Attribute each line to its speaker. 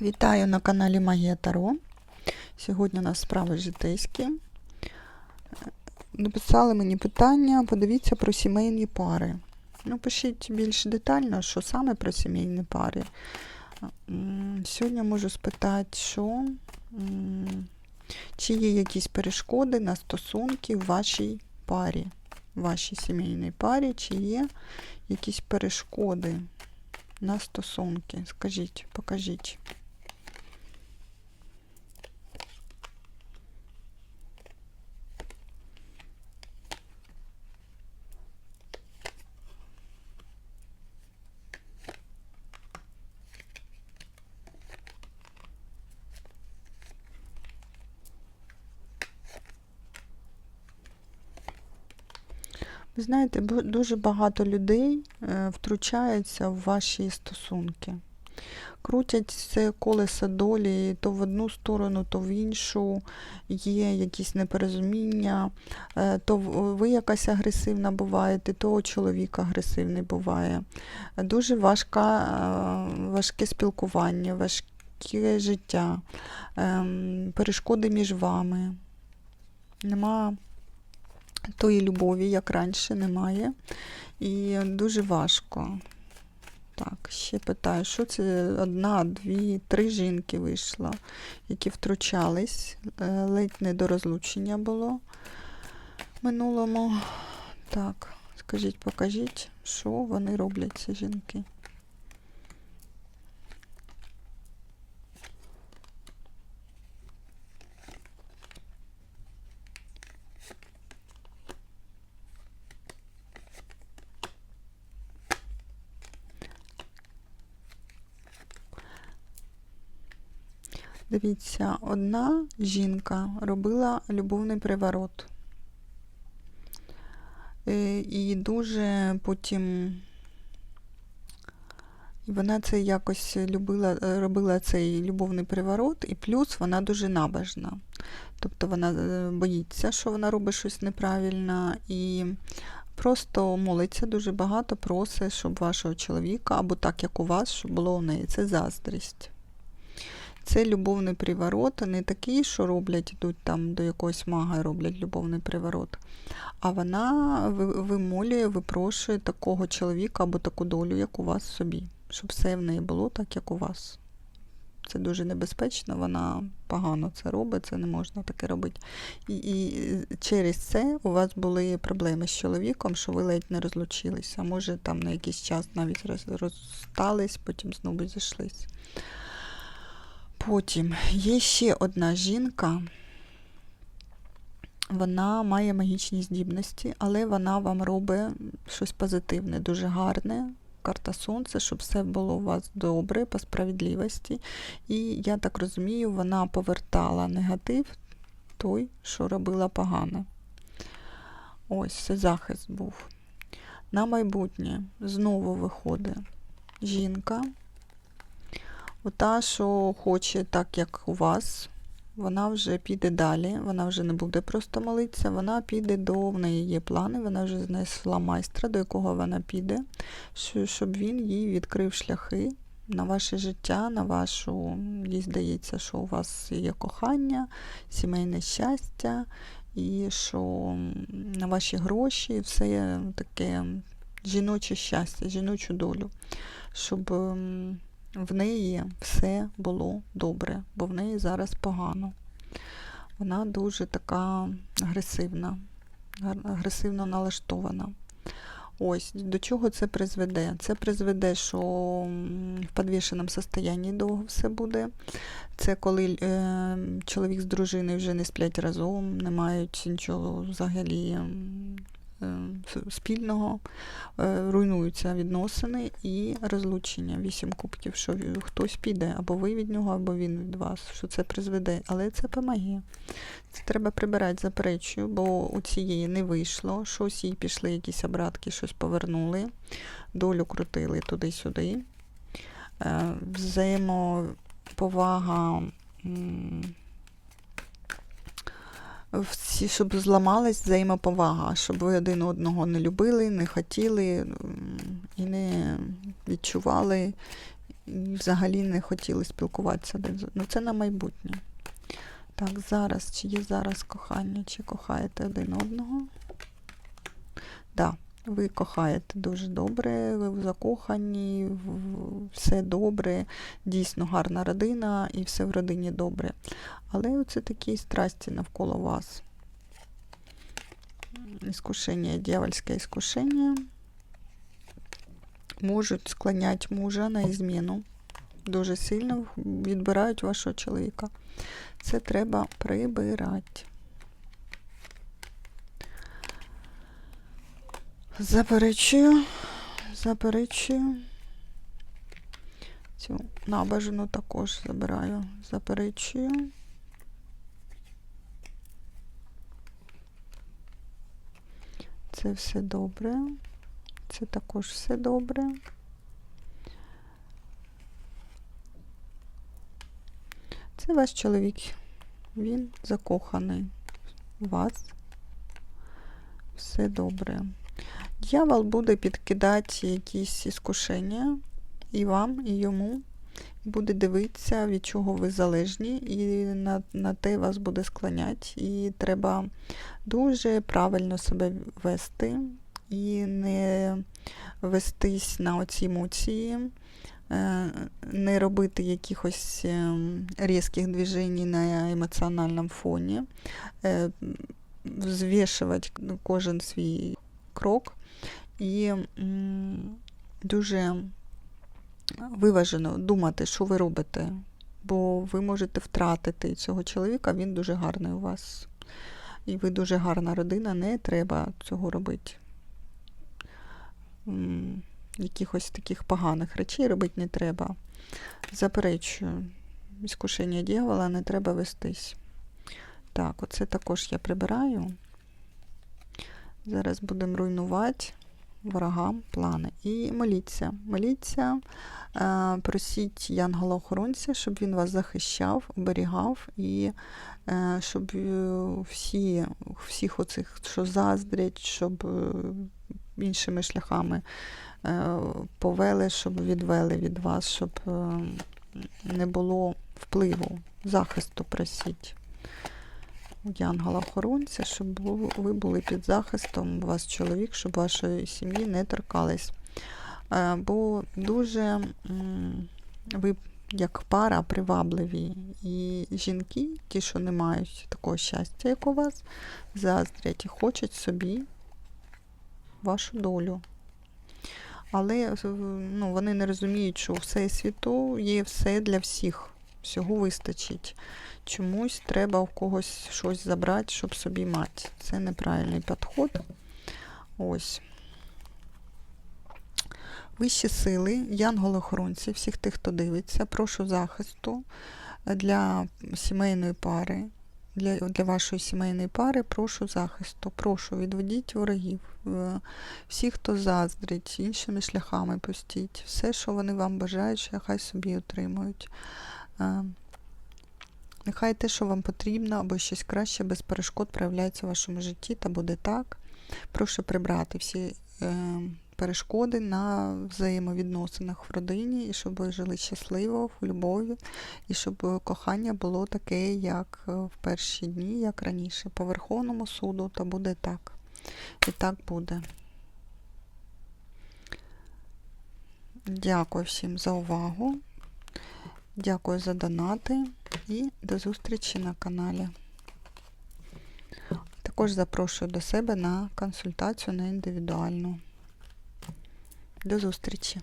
Speaker 1: Вітаю на каналі Магія Таро. Сьогодні у нас справи житейські. Написали мені питання, подивіться про сімейні пари. Ну, пишіть більш детально, що саме про сімейні пари. Сьогодні можу спитати, що чи є якісь перешкоди на стосунки в вашій парі, в вашій сімейній парі, чи є якісь перешкоди на стосунки? Скажіть, покажіть. Ви знаєте, дуже багато людей е, втручається в ваші стосунки. Крутять це колесо долі то в одну сторону, то в іншу. Є якісь непорозуміння, е, то ви якась агресивна буваєте, то чоловік агресивний буває. Дуже важка, е, важке спілкування, важке життя, ем, перешкоди між вами. Нема тої любові, як раніше, немає. І дуже важко. Так, ще питаю, що це одна, дві, три жінки вийшло, які втручались. Е, Ледь не до розлучення було минулому. Так, скажіть, покажіть, що вони роблять, ці жінки. Дивіться, одна жінка робила любовний приворот. Е, І дуже потім вона це якось любила, е, робила цей любовний приворот, і плюс вона дуже набожна. Тобто вона е, боїться, що вона робить щось неправильно, і просто молиться дуже багато, просить, щоб вашого чоловіка, або так, як у вас, щоб було у неї. Це заздрість. Це любовний приворот, не такий, що роблять, йдуть там до якогось мага і роблять любовний приворот. А вона вимолює, випрошує такого чоловіка або таку долю, як у вас собі, щоб все в неї було так, як у вас. Це дуже небезпечно, вона погано це робить, це не можна таке робити. І, і через це у вас були проблеми з чоловіком, що ви ледь не розлучилися. Може там на якийсь час навіть розстались, потім знову зійшлись. Потім є ще одна жінка. Вона має магічні здібності, але вона вам робить щось позитивне, дуже гарне. Карта сонця, щоб все було у вас добре, по справедливості. І я так розумію, вона повертала негатив той, що робила погано. Ось це захист був. На майбутнє знову виходить жінка. Ота, що хоче так, як у вас, вона вже піде далі, вона вже не буде просто молитися, вона піде до, в неї є плани, вона вже знайшла майстра, до якого вона піде, щоб він їй відкрив шляхи на ваше життя, на вашу, їй здається, що у вас є кохання, сімейне щастя, і що на ваші гроші все таке жіноче щастя, жіночу долю, щоб в неї все було добре, бо в неї зараз погано. Вона дуже така агресивна, агресивно налаштована. Ось до чого це призведе? Це призведе, що в підвішеному состоянні довго все буде. Це коли е, чоловік з дружиною вже не сплять разом, не мають нічого взагалі спільного, е, руйнуються відносини і розлучення. Вісім кубків, що хтось піде, або ви від нього, або він від вас, що це призведе. Але це помагає. Це треба прибирати, заперечую, бо у цієї не вийшло. Щось їй пішли якісь обратки, щось повернули, долю крутили туди-сюди. Е, Взаємоповага. Всі, щоб зламалась взаємоповага, щоб ви один одного не любили, не хотіли і не відчували і взагалі не хотіли спілкуватися один з. Ну, це на майбутнє. Так, зараз, чи є зараз кохання, чи кохаєте один одного? Да, ви кохаєте дуже добре, ви закохані, все добре, дійсно гарна родина і все в родині добре. Але оце такі страсті навколо вас. Іскушення, дьявольське іскушення можуть склоняти мужа на зміну. Дуже сильно відбирають вашого чоловіка. Це треба прибирати. Заперечую, заперечую. Цю набажану також забираю. Заперечую. Це все добре. Це також все добре. Це ваш чоловік. Він закоханий в вас. Все добре. Дьявол буде підкидати якісь іскушення і вам, і йому. Буде дивитися, від чого ви залежні, і на, на те вас буде склоняти. І треба дуже правильно себе вести і не вестись на оці емоції, е, не робити якихось е, різких движень на емоціональному фоні, е, взвішувати кожен свій крок і дуже виважено думати, що ви робите, бо ви можете втратити цього чоловіка, він дуже гарний у вас. І ви дуже гарна родина, не треба цього робити. Якихось таких поганих речей робити не треба. Заперечую, іскушення дьявола не треба вестись. Так, оце також я прибираю. Зараз будемо руйнувати ворогам плани. І моліться. Моліться, е, просіть янгола-охоронця, щоб він вас захищав, оберігав, і е, щоб е, всі, всіх оцих, що заздрять, щоб іншими шляхами повели, щоб відвели від вас, щоб не було впливу, захисту просіть янгола-охоронця, щоб ви були під захистом, у вас чоловік, щоб вашої сім'ї не торкались. Е, Бо дуже ви як пара привабливі. І жінки, ті, що не мають такого щастя, як у вас, заздрять і хочуть собі вашу долю. Але ну, вони не розуміють, що у всесвіту є все для всіх. Всього вистачить. Чомусь треба у когось щось забрати, щоб собі мати. Це неправильний підход. Ось. Вищі сили, янголи-охоронці, всіх тих, хто дивиться, прошу захисту для сімейної пари. Для, для вашої сімейної пари прошу захисту. Прошу, відведіть ворогів. Е, Всі, хто заздрить, іншими шляхами пустіть. Все, що вони вам бажають, хай собі отримують. Е, Нехай те, що вам потрібно, або щось краще без перешкод проявляється в вашому житті, та буде так. Прошу прибрати всі е, перешкоди на взаємовідносинах в родині, і щоб ви жили щасливо, в любові, і щоб кохання було таке, як е, в перші дні, як раніше. По Верховному суду, то буде так. І так буде. Дякую всім за увагу. Дякую за донати і до зустрічі на каналі. Також запрошую до себе на консультацію на індивідуальну. До зустрічі!